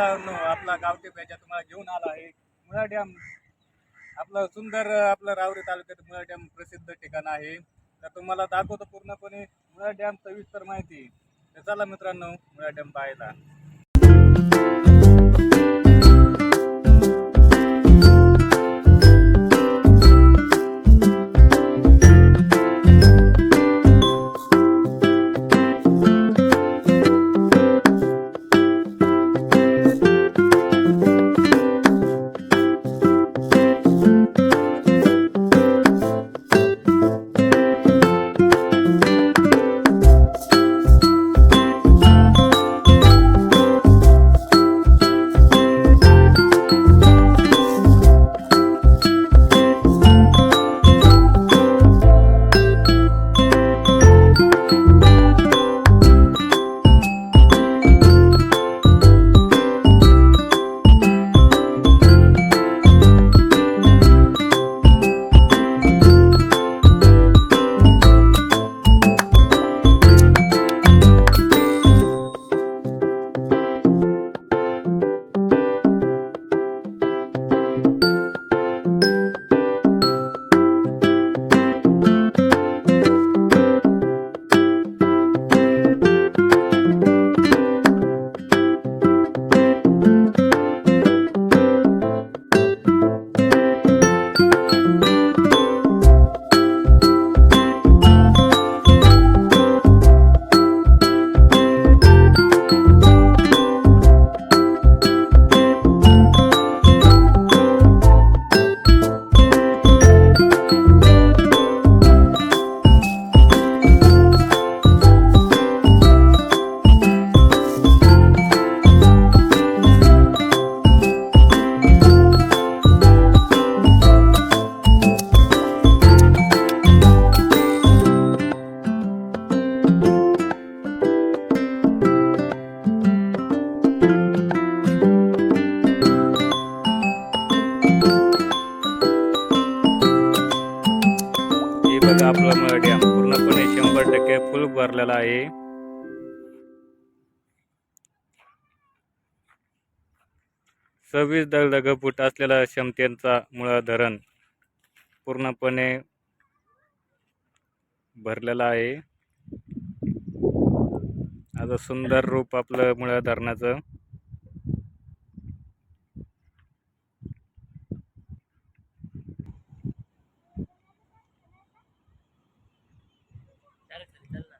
आपला गावठी पेजा तुम्हाला घेऊन आला आहे. मुळा डॅम आपलं सुंदर आपलं रावरी तालुक्यात मुळा डॅम प्रसिद्ध ठिकाण आहे. तर तुम्हाला दाखवतो पूर्णपणे मुळा डॅम सविस्तर माहिती. तर चला मित्रांनो मुळा डॅम पाहायला. फुल भरलेला आहे. सव्वीस दगदग फूट असलेला क्षमतेचा मुळा धरण पूर्णपणे भरलेला आहे. आता सुंदर रूप आपलं मुळा धरणाचं. ಯಾರು ಕರೀತಲ್ಲ